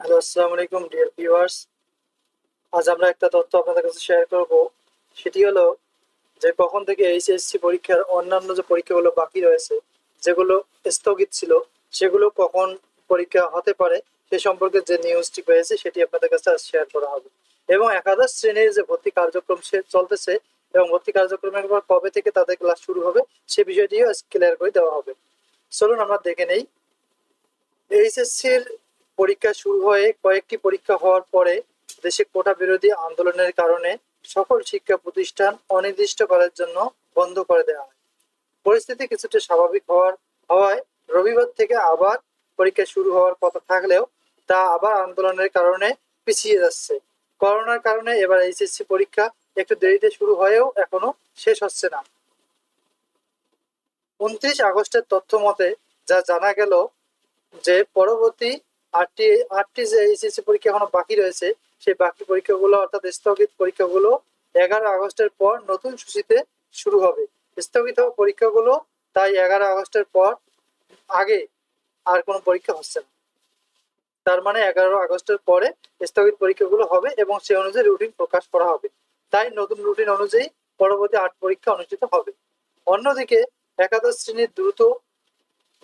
Hello আসসালামু আলাইকুম dear viewers আজ আমরা একটা তথ্য আপনাদের কাছে শেয়ার করব। সেটি হলো যে কখন থেকে এইচএসসি পরীক্ষার অন্যান্য যে পরীক্ষাগুলো বাকি রয়েছে, যেগুলো স্থগিত ছিল, সেগুলো কখন পরীক্ষা হতে পারে, সে সম্পর্কে যে নিউজটি পেয়েছে, সেটি আপনাদের কাছে আজ শেয়ার করা হবে। এবং একাদশ শ্রেণির যে ভর্তি কার্যক্রম সে চলতেছে, এবং ভর্তি কার্যক্রমের পর কবে থেকে তাদের ক্লাস শুরু হবে, সে বিষয়টিও ক্লিয়ার করে দেওয়া হবে। চলুন আমরা দেখে নেই। এইচএসসির পরীক্ষা শুরু হয়ে কয়েকটি পরীক্ষা হওয়ার পরে দেশে কোটা বিরোধী আন্দোলনের কারণে সকল শিক্ষা প্রতিষ্ঠান অনির্দিষ্টকালের জন্য বন্ধ করে দেওয়া হয়। পরিস্থিতি কিছুটা স্বাভাবিক হওয়ার, হওয়ায় রবিবার থেকে আবার পরীক্ষা শুরু হওয়ার কথা থাকলেও তা আবার আন্দোলনের কারণে পিছিয়ে যাচ্ছে। করোনার কারণে এবার এইচএসসি পরীক্ষা একটু দেরিতে শুরু হয়েও এখনও শেষ হচ্ছে না। উনত্রিশ আগস্টের তথ্য মতে যা জানা গেল যে পরবর্তী আটটি আটটি যে এইচএসসি পরীক্ষা এখনও বাকি রয়েছে, সেই বাকি পরীক্ষাগুলো অর্থাৎ স্থগিত পরীক্ষাগুলো এগারো আগস্টের পর নতুন সূচিতে শুরু হবে। স্থগিত পরীক্ষাগুলো তাই এগারো আগস্টের পর আগে আর কোনো পরীক্ষা হচ্ছে না। তার মানে এগারো আগস্টের পরে স্থগিত পরীক্ষাগুলো হবে এবং সেই অনুযায়ী রুটিন প্রকাশ করা হবে। তাই নতুন রুটিন অনুযায়ী পরবর্তী আট পরীক্ষা অনুষ্ঠিত হবে। অন্যদিকে একাদশ শ্রেণির দ্রুত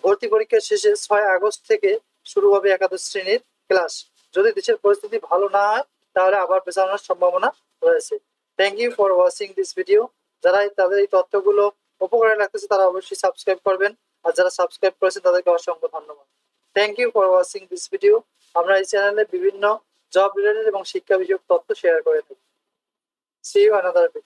ভর্তি পরীক্ষা শেষে ছয় আগস্ট থেকে শুরু হবে একাদশ শ্রেণির ক্লাস যদি দেশের পরিস্থিতি ভালো না হয়, তাহলে আবার পেছানোর সম্ভাবনা রয়েছে। Thank you for watching this video যারা তাদের এই তথ্যগুলো উপকারে লাগতেছে, তারা অবশ্যই সাবস্ক্রাইব করবেন। আর যারা সাবস্ক্রাইব করেছেন তাদেরকে অসংখ্য ধন্যবাদ। Thank you for watching this video আমরা এই চ্যানেলে বিভিন্ন জব রিলেটেড এবং শিক্ষা বিষয়ক তথ্য শেয়ার করে থাকি। C you another video